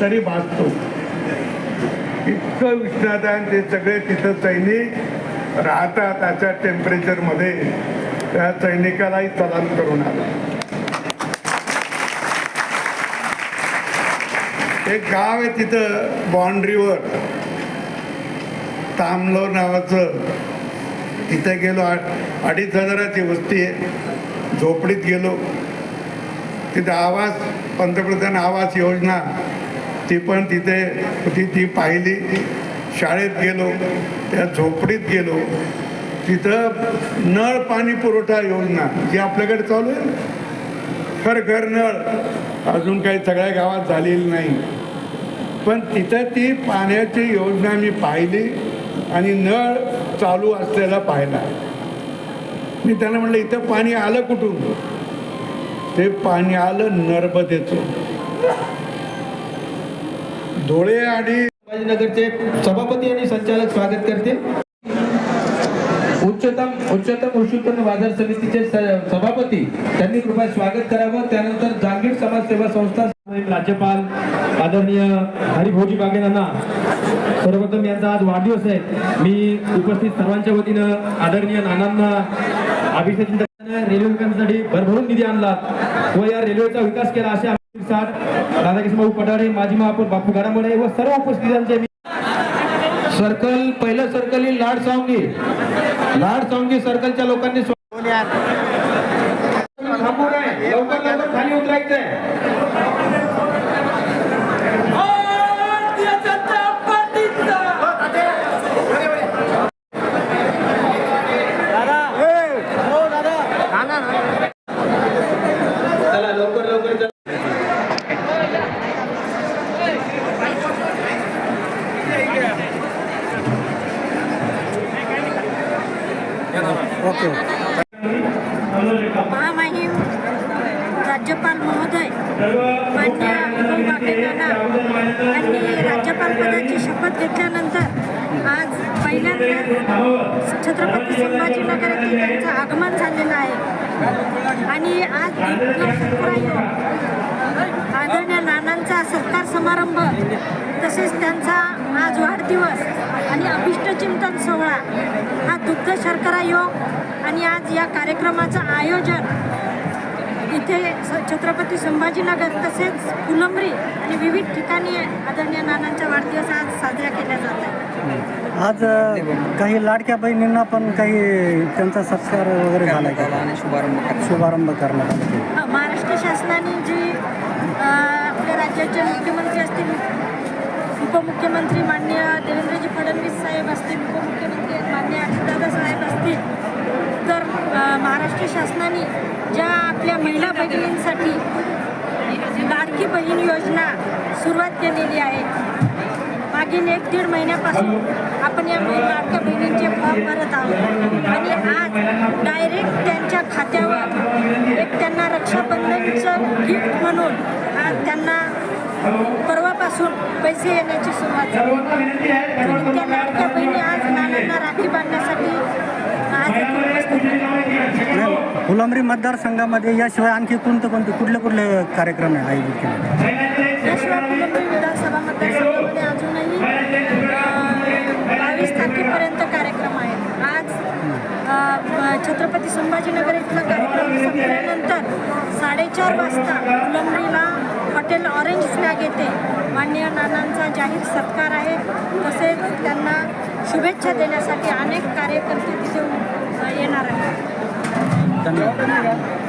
तरी भासतो. इतकं विष्णादान ते सगळे तिथं सैनिक राहतात अशा टेम्परेचरमध्ये त्या सैनिकालाही सलाम करून आला. एक गाव आहे तिथं बाउंड्रीवर तांबलो नावाचं. तिथं गेलो अडीच हजाराची वस्ती आहे. झोपडीत गेलो. तिथं आवास पंतप्रधान आवास योजना ती पण तिथे होती ती पाहिली. शाळेत गेलो त्या झोपडीत गेलो. तिथं नळ पाणी पुरवठा योजना जी आपल्याकडे चालू आहे खर घर घर नळ. अजून काही सगळ्या गावात झालेली नाही. पण तिथं ती पाण्याची योजना मी पाहिली आणि नळ चालू असलेला पाहिला. मी त्यांना म्हटलं इथं पाणी आलं कुठून? ते पाणी आलं नर्मदेचं धुळे आणि संभाजीनगरचे सभापती आणि संचालक स्वागत करते. उच्चतम उच्चतम कृषी उत्पन्न बाजार समितीचे सभापती त्यांनी कृपया स्वागत करावं. त्यानंतर जांगीर समाज सेवा संस्था राज्यपाल आदरणीय हरिभाऊजी बागेनांना सर्वप्रथम यांचा आज वाढदिवस आहे. मी उपस्थित सर्वांच्या वतीनं आदरणीय नानांना अभिषेक रेल्वे विकासासाठी भरभरून निधी आणला. व या रेल्वेचा विकास केला असे आम्ही साथ राधाकृष्ण भाऊ पठारे माजी महापौर बापू गाडामोडे व सर्व उपस्थितांचे सर्कल पहिलं सर्कल ही लाड सावंगी. लाड सावंगी सर्कलच्या लोकांनी स्व- थांबू नये. लवकर लवकर खाली उतरायचंय चला लवकर लवकर चला. महामहिम राज्यपाल महोदय मान्य यांनी राज्यपाल पदाची शपथ घेतल्यानंतर आज पहिल्यांदा छत्रपती संभाजीनगर येथे त्यांचं आगमन झालेलं आहे. आणि आज आदरणीय नानांचा सत्कार समारंभ तसेच त्यांचा आज वाढदिवस आणि अभिष्टचिंतन सोहळा हा दुग्ध शर्करा योग आणि आज या कार्यक्रमाचं आयोजन इथे स- छत्रपती संभाजीनगर तसेच फुलंब्री आणि विविध ठिकाणी आदरणीय नानांचा वाढदिवस आज साजरा केला जात आहे आज काही लाडक्या बहिणींना पण काही त्यांचा सत्कार वगैरे झाला का शुभारंभ करण्यात आला. महाराष्ट्र शासनाने जी आपल्या राज्याचे मुख्यमंत्री असतील उपमुख्यमंत्री माननीय देवेंद्रजी फडणवीस साहेब असतील उपमुख्यमंत्री माननीय अजितदादा साहेब असतील तर महाराष्ट्र शासनाने ज्या आपल्या महिला भगिनींसाठी लाडकी बहीण योजना सुरुवात केलेली आहे मागील एक दीड महिन्यापासून आपण या लाडक्या बहिणींचे फॉर्म भरत आहोत. आणि आज डायरेक्ट त्यांच्या खात्यावर एक त्यांना रक्षाबंधनचं गिफ्ट म्हणून आज त्यांना परवापासून पैसे येण्याची सुरुवात झाली. त्या लाडक्या बहिणी आज नानांना राखी बांधण्यासाठी आज फुलंब्री मतदारसंघामध्ये याशिवाय आणखी कोणते कोणते कुठले कुठले कार्यक्रम आहे आयोजित केले? याशिवाय फुलंब्री विधानसभा मतदारसंघामध्ये अजूनही बावीस तारखेपर्यंत कार्यक्रम आहेत. आज छत्रपती संभाजीनगर इथला कार्यक्रम संपल्यानंतर साडेचार वाजता फुलंब्रीला हॉटेल ऑरेंज स्नॅग येथे माननीय नानांचा जाहीर सत्कार आहे. तसेच त्यांना शुभेच्छा देण्यासाठी अनेक कार्यकर्ते तिथे येणार आहेत. धन्यवाद.